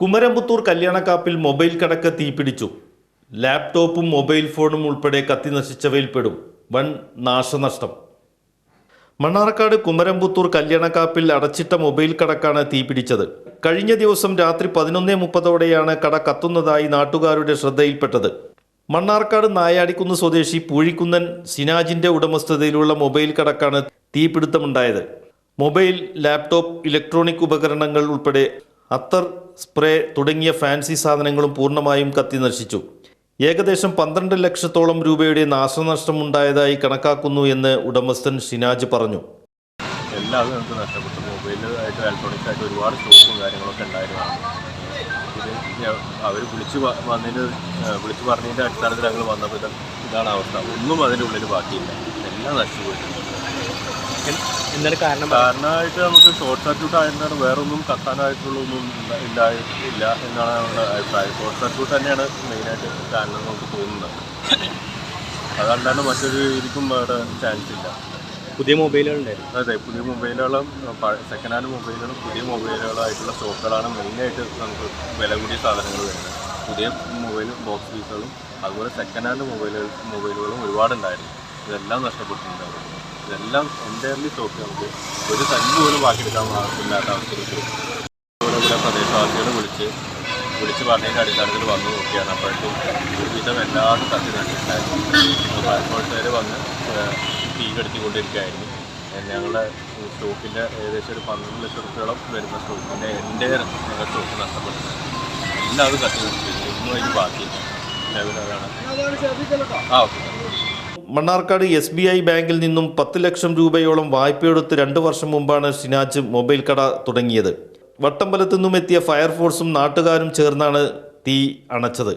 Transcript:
Kumaramputhur കല്യാണക്കാപ്പിൽ mobile കടക്ക് തീപിടിച്ചു. ലാപ്ടോപ്പും മൊബൈൽ ഫോണും ഉൾപ്പെടെ കത്തി നശിച്ചവയിൽ പെടും. വൻ നാശനഷ്ടം. മണ്ണാർക്കാട് കുമരമ്പുത്തൂർ കല്യാണക്കാപ്പിൽ അടച്ചിട്ട മൊബൈൽ കടക്കാണ് തീപിടിച്ചത്. കഴിഞ്ഞ ദിവസം രാത്രി പതിനൊന്നേ മുപ്പതോടെയാണ് കട കത്തുന്നതായി നാട്ടുകാരുടെ ശ്രദ്ധയിൽപ്പെട്ടത്. മണ്ണാർക്കാട് നായാടിക്കുന്ന് സ്വദേശി പൂഴിക്കുന്നൻ സിനാജിന്റെ ഉടമസ്ഥതയിലുള്ള മൊബൈൽ കടക്കാണ് തീപിടുത്തമുണ്ടായത്. മൊബൈൽ ലാപ്ടോപ്പ് ഇലക്ട്രോണിക് ഉപകരണങ്ങൾ ഉൾപ്പെടെ അത്തർ സ്പ്രേ തുടങ്ങിയ ഫാൻസി സാധനങ്ങളും പൂർണമായും കത്തി നശിച്ചു. ഏകദേശം പന്ത്രണ്ട് ലക്ഷത്തോളം രൂപയുടെ നാശനഷ്ടം ഉണ്ടായതായി കണക്കാക്കുന്നു എന്ന് ഉടമസ്ഥൻ ഷിനാജ് പറഞ്ഞു. ഇലക്ട്രോണിക്സ് ആയിട്ട് ഒരുപാട് അവർ വിളിച്ച് വന്നതിന് വിളിച്ച് പറഞ്ഞതിന്റെ അടിസ്ഥാനത്തിൽ ഞങ്ങൾ വന്നപ്പോൾ ഇതാണ് അവസ്ഥ. ഒന്നും അതിന്റെ ഉള്ളിൽ ബാക്കിയില്ല. എല്ലാം നശിച്ചു പോയിട്ടുണ്ട്. എന്താണ് കാരണം? കാരണമായിട്ട് നമുക്ക് ഷോർട്ട് സർക്യൂട്ട് ആയതുകൊണ്ടാണ് വേറെ ഒന്നും കത്താനായിട്ടുള്ളൊന്നും ഇല്ല- എന്നാണ് നമ്മുടെ അഭിപ്രായം. ഷോർട്ട് സർക്യൂട്ട് തന്നെയാണ് മെയിനായിട്ട് കാരണം നമുക്ക് തോന്നുന്നത്. അതല്ലാണ്ട് മറ്റൊരു ഇതിക്കും അവിടെ ചാൻസ് ഇല്ല. പുതിയ മൊബൈലുകൾ ഉണ്ടായിരുന്നു അതെ പുതിയ മൊബൈലുകളും സെക്കൻഡ് ഹാൻഡ് മൊബൈലുകളും പുതിയ മൊബൈലുകളായിട്ടുള്ള സ്റ്റോക്കുകളാണ് മെയിനായിട്ട് നമുക്ക് വില കൂടിയ സാധനങ്ങൾ വരുന്നത്. പുതിയ മൊബൈൽ ബോക്സ് പീസുകളും അതുപോലെ സെക്കൻഡ് ഹാൻഡ് മൊബൈലുകൾ മൊബൈലുകളും ഒരുപാടുണ്ടായിരുന്നു. ഇതെല്ലാം നഷ്ടപ്പെട്ടിട്ടുണ്ട്. ഇതെല്ലാം എന്റയർലി ചോക്ക് നമുക്ക് ഒരു തല്ല് പോലും ബാക്കിയെടുക്കാൻ ആവശ്യമില്ലാത്ത അവസ്ഥയിലേക്ക് ഇവിടെ ഇവിടെ പ്രദേശവാസികൾ വിളിച്ച് വിളിച്ച് പറഞ്ഞതിന്റെ അടിസ്ഥാനത്തിൽ വന്ന് നോക്കിയാണ്. അപ്പോഴേക്കും ഒരുവിധം എല്ലാവരും തട്ടി നട്ടിട്ടുണ്ടായിരുന്നു ഫയർഫോഴ്സുകാർ വന്ന് തീ കെടുത്തിക്കൊണ്ടിരിക്കുകയായിരുന്നു. ഞങ്ങളുടെ സ്റ്റോക്കിന്റെ ഏകദേശം ഒരു പന്ത്രണ്ട് ലക്ഷം റുപ്യോളം വരുന്ന സ്റ്റോക്കിന്റെ എന്റെ ഞങ്ങളുടെ സ്റ്റോക്ക് നഷ്ടപ്പെട്ടിട്ടുണ്ട് എല്ലാവരും കത്തി നശിച്ചു ഇന്നും അതിന് ബാക്കിയില്ല. ലെവലാണ് ആ okay. Mannarkkad S B I ബാങ്കിൽ നിന്നും പത്ത് ലക്ഷം രൂപയോളം വായ്പയെടുത്ത് രണ്ട് വർഷം മുമ്പാണ് ഷിനാജ് മൊബൈൽ കട തുടങ്ങിയത്. വട്ടമ്പലത്തു നിന്നും എത്തിയ ഫയർഫോഴ്സും നാട്ടുകാരും ചേർന്നാണ് തീ അണച്ചത്.